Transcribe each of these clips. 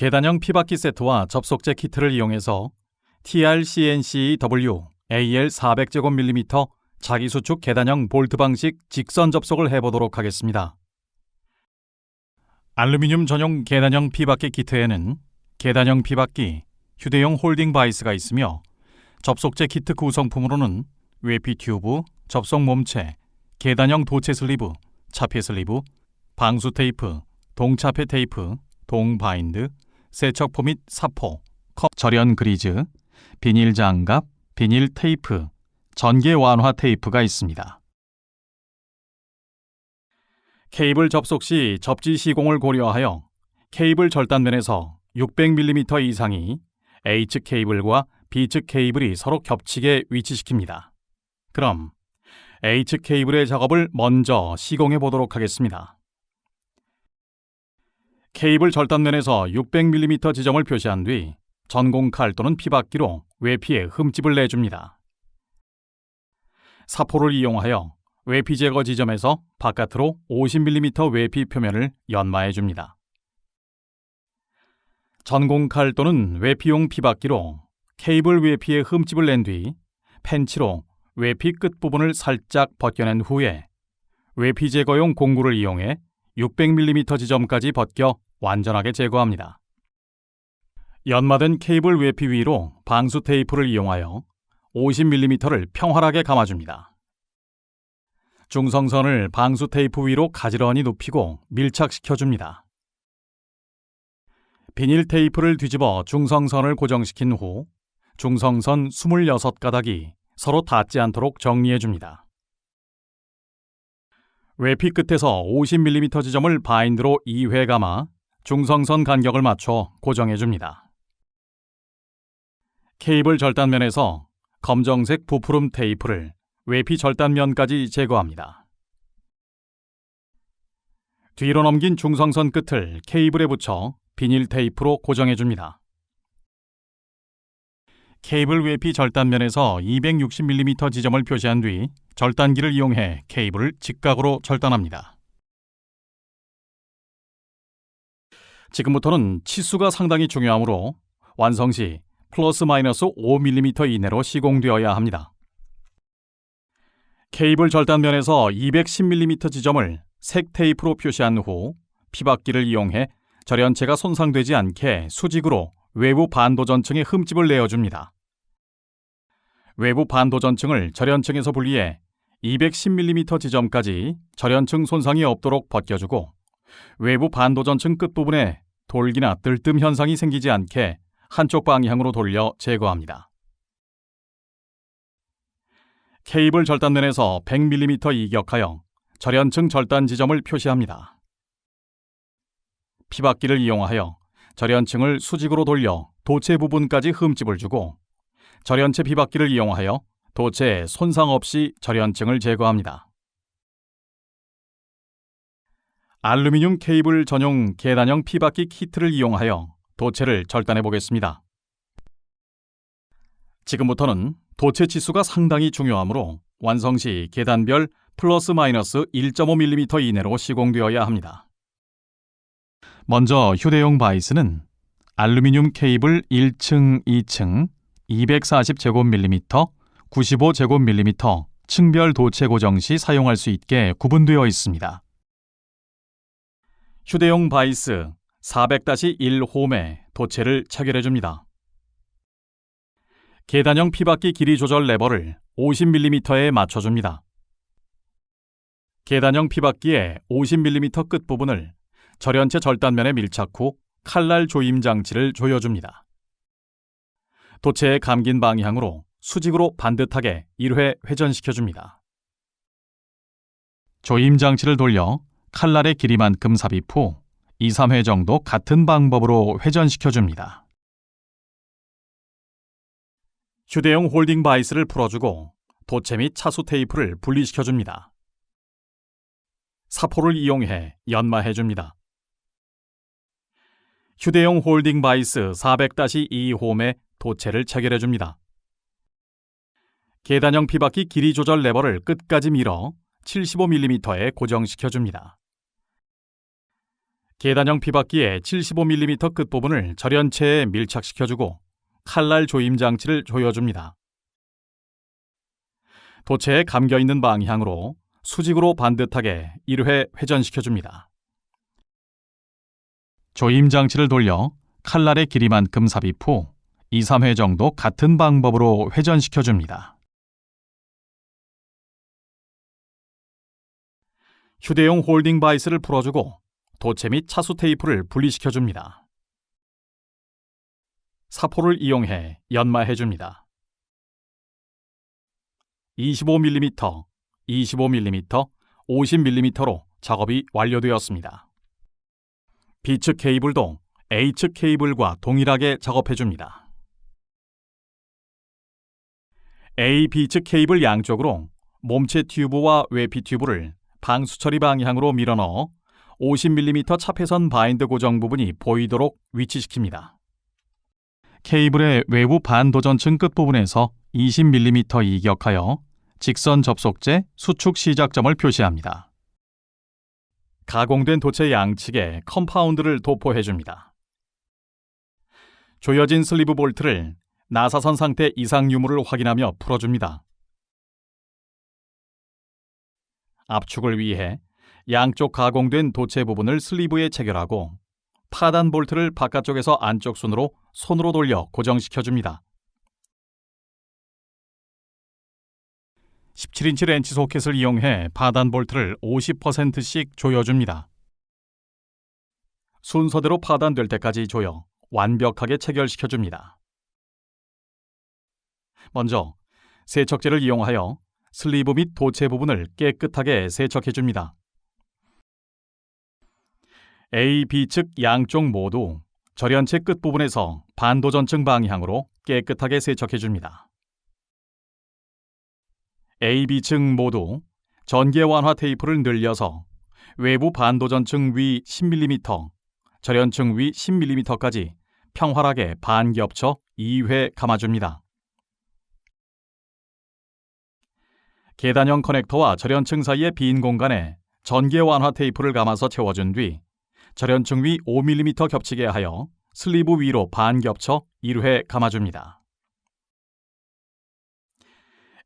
계단형 피바퀴 세트와 접속제 키트를 이용해서 TRCNCW AL 400제곱밀리미터 자기수축 계단형 볼트 방식 직선 접속을 해보도록 하겠습니다. 알루미늄 전용 계단형 피바퀴 키트에는 계단형 피바퀴, 휴대용 홀딩 바이스가 있으며 접속제 키트 구성품으로는 외피 튜브, 접속 몸체, 계단형 도체 슬리브, 차폐 슬리브, 방수 테이프, 동차폐 테이프, 동 바인드, 세척포 및 사포, 컵 절연 그리즈, 비닐 장갑, 비닐 테이프, 전개 완화 테이프가 있습니다. 케이블 접속 시 접지 시공을 고려하여 케이블 절단면에서 600mm 이상이 A측 케이블과 B측 케이블이 서로 겹치게 위치시킵니다. 그럼 A측 케이블의 작업을 먼저 시공해 보도록 하겠습니다. 케이블 절단면에서 600mm 지점을 표시한 뒤 전공 칼 또는 피바퀴로 외피에 흠집을 내줍니다. 사포를 이용하여 외피 제거 지점에서 바깥으로 50mm 외피 표면을 연마해 줍니다. 전공 칼 또는 외피용 피바퀴로 케이블 외피에 흠집을 낸 뒤 펜치로 외피 끝부분을 살짝 벗겨낸 후에 외피 제거용 공구를 이용해 600mm 지점까지 벗겨 완전하게 제거합니다. 연마된 케이블 외피 위로 방수 테이프를 이용하여 50mm를 평활하게 감아줍니다. 중성선을 방수 테이프 위로 가지런히 눕히고 밀착시켜줍니다. 비닐 테이프를 뒤집어 중성선을 고정시킨 후 중성선 26가닥이 서로 닿지 않도록 정리해줍니다. 외피 끝에서 50mm 지점을 바인드로 2회 감아 중성선 간격을 맞춰 고정해 줍니다. 케이블 절단면에서 검정색 부푸름 테이프를 외피 절단면까지 제거합니다. 뒤로 넘긴 중성선 끝을 케이블에 붙여 비닐 테이프로 고정해 줍니다. 케이블 외피 절단면에서 260mm 지점을 표시한 뒤 절단기를 이용해 케이블을 직각으로 절단합니다. 지금부터는 치수가 상당히 중요하므로 완성 시 플러스 마이너스 5mm 이내로 시공되어야 합니다. 케이블 절단면에서 210mm 지점을 색 테이프로 표시한 후 피바퀴를 이용해 절연체가 손상되지 않게 수직으로 외부 반도전층에 흠집을 내어줍니다. 외부 반도전층을 절연층에서 분리해 210mm 지점까지 절연층 손상이 없도록 벗겨주고 외부 반도전층 끝부분에 돌기나 들뜸 현상이 생기지 않게 한쪽 방향으로 돌려 제거합니다. 케이블 절단면에서 100mm 이격하여 절연층 절단 지점을 표시합니다. 피바퀴를 이용하여 절연층을 수직으로 돌려 도체 부분까지 흠집을 주고 절연체 피바퀴를 이용하여 도체에 손상 없이 절연층을 제거합니다. 알루미늄 케이블 전용 계단형 피바퀴 키트를 이용하여 도체를 절단해 보겠습니다. 지금부터는 도체 치수가 상당히 중요하므로 완성 시 계단별 플러스 마이너스 1.5mm 이내로 시공되어야 합니다. 먼저 휴대용 바이스는 알루미늄 케이블 1층, 2층 240제곱밀리미터, 95제곱밀리미터 층별 도체 고정 시 사용할 수 있게 구분되어 있습니다. 휴대용 바이스 400-1홈에 도체를 체결해 줍니다. 계단형 피바퀴 길이 조절 레버를 50mm에 맞춰 줍니다. 계단형 피바퀴의 50mm 끝부분을 절연체 절단면에 밀착 후 칼날 조임 장치를 조여줍니다. 도체에 감긴 방향으로 수직으로 반듯하게 1회 회전시켜줍니다. 조임 장치를 돌려 칼날의 길이만큼 삽입 후 2, 3회 정도 같은 방법으로 회전시켜줍니다. 휴대용 홀딩 바이스를 풀어주고 도체 및 차수 테이프를 분리시켜줍니다. 사포를 이용해 연마해줍니다. 휴대용 홀딩 바이스 400-2홈에 도체를 체결해 줍니다. 계단형 피바퀴 길이 조절 레버를 끝까지 밀어 75mm에 고정시켜 줍니다. 계단형 피박기의 75mm 끝부분을 절연체에 밀착시켜주고 칼날 조임 장치를 조여줍니다. 도체에 감겨 있는 방향으로 수직으로 반듯하게 1회 회전시켜줍니다. 조임 장치를 돌려 칼날의 길이만큼 삽입 후 2, 3회 정도 같은 방법으로 회전시켜 줍니다. 휴대용 홀딩 바이스를 풀어주고 도체 및 차수 테이프를 분리시켜 줍니다. 사포를 이용해 연마해 줍니다. 25mm, 25mm, 50mm로 작업이 완료되었습니다. B측 케이블도 A측 케이블과 동일하게 작업해줍니다. A, B측 케이블 양쪽으로 몸체 튜브와 외피 튜브를 방수 처리 방향으로 밀어넣어 50mm 차폐선 바인드 고정 부분이 보이도록 위치시킵니다. 케이블의 외부 반도전층 끝부분에서 20mm 이격하여 직선 접속제 수축 시작점을 표시합니다. 가공된 도체 양측에 컴파운드를 도포해 줍니다. 조여진 슬리브 볼트를 나사선 상태 이상 유무를 확인하며 풀어줍니다. 압축을 위해 양쪽 가공된 도체 부분을 슬리브에 체결하고 파단 볼트를 바깥쪽에서 안쪽 순으로 손으로 돌려 고정시켜 줍니다. 17인치 렌치 소켓을 이용해 파단 볼트를 50%씩 조여줍니다. 순서대로 파단될 때까지 조여 완벽하게 체결시켜줍니다. 먼저 세척제를 이용하여 슬리브 및 도체 부분을 깨끗하게 세척해줍니다. A, B측 양쪽 모두 절연체 끝부분에서 반도전층 방향으로 깨끗하게 세척해줍니다. A, B층 모두 전개 완화 테이프를 늘려서 외부 반도전층 위 10mm, 절연층 위 10mm까지 평활하게 반겹쳐 2회 감아줍니다. 계단형 커넥터와 절연층 사이의 빈 공간에 전개 완화 테이프를 감아서 채워준 뒤 절연층 위 5mm 겹치게 하여 슬리브 위로 반겹쳐 1회 감아줍니다.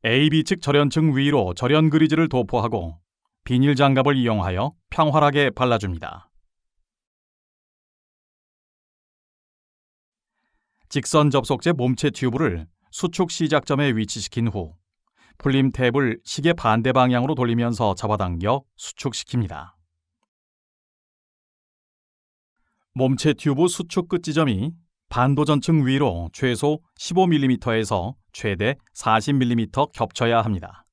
AB 측 절연층 위로 절연 그리즈를 도포하고 비닐 장갑을 이용하여 평활하게 발라줍니다. 직선 접속제 몸체 튜브를 수축 시작점에 위치시킨 후 풀림 탭을 시계 반대 방향으로 돌리면서 잡아당겨 수축시킵니다. 몸체 튜브 수축 끝 지점이 반도전층 위로 최소 15mm에서 최대 40mm 겹쳐야 합니다.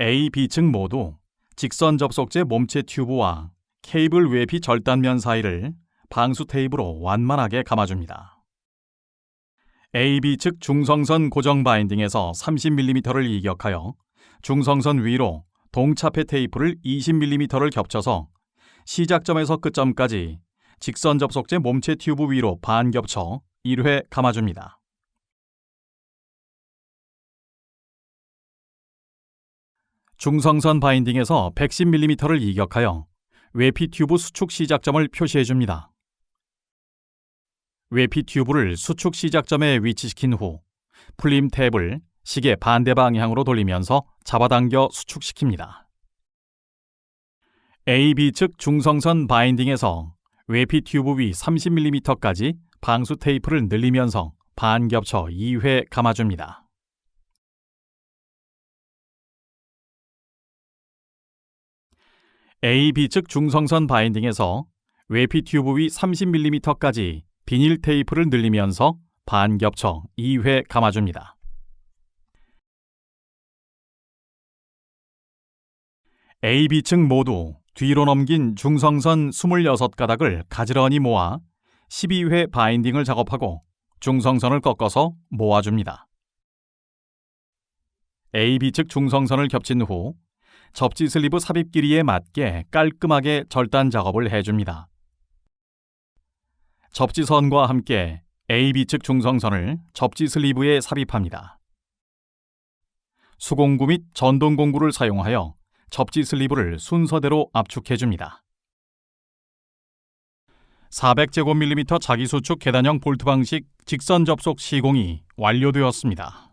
A, B층 모두 직선 접속제 몸체 튜브와 케이블 외피 절단면 사이를 방수 테이프로 완만하게 감아줍니다. AB 측 중성선 고정 바인딩에서 30mm를 이격하여 중성선 위로 동차폐 테이프를 20mm를 겹쳐서 시작점에서 끝점까지 직선 접속제 몸체 튜브 위로 반겹쳐 1회 감아줍니다. 중성선 바인딩에서 110mm를 이격하여 외피 튜브 수축 시작점을 표시해 줍니다. 외피 튜브를 수축 시작점에 위치시킨 후 풀림 탭을 시계 반대 방향으로 돌리면서 잡아당겨 수축시킵니다. AB 측 중성선 바인딩에서 외피 튜브 위 30mm까지 방수 테이프를 늘리면서 반겹쳐 2회 감아줍니다. AB 측 중성선 바인딩에서 외피 튜브 위 30mm까지 비닐 테이프를 늘리면서 반겹쳐 2회 감아줍니다. A, B층 모두 뒤로 넘긴 중성선 26가닥을 가지런히 모아 12회 바인딩을 작업하고 중성선을 꺾어서 모아줍니다. A, B측 중성선을 겹친 후 접지 슬리브 삽입 길이에 맞게 깔끔하게 절단 작업을 해줍니다. 접지선과 함께 A, B측 중성선을 접지 슬리브에 삽입합니다. 수공구 및 전동 공구를 사용하여 접지 슬리브를 순서대로 압축해 줍니다. 400제곱밀리미터 자기수축 계단형 볼트 방식 직선 접속 시공이 완료되었습니다.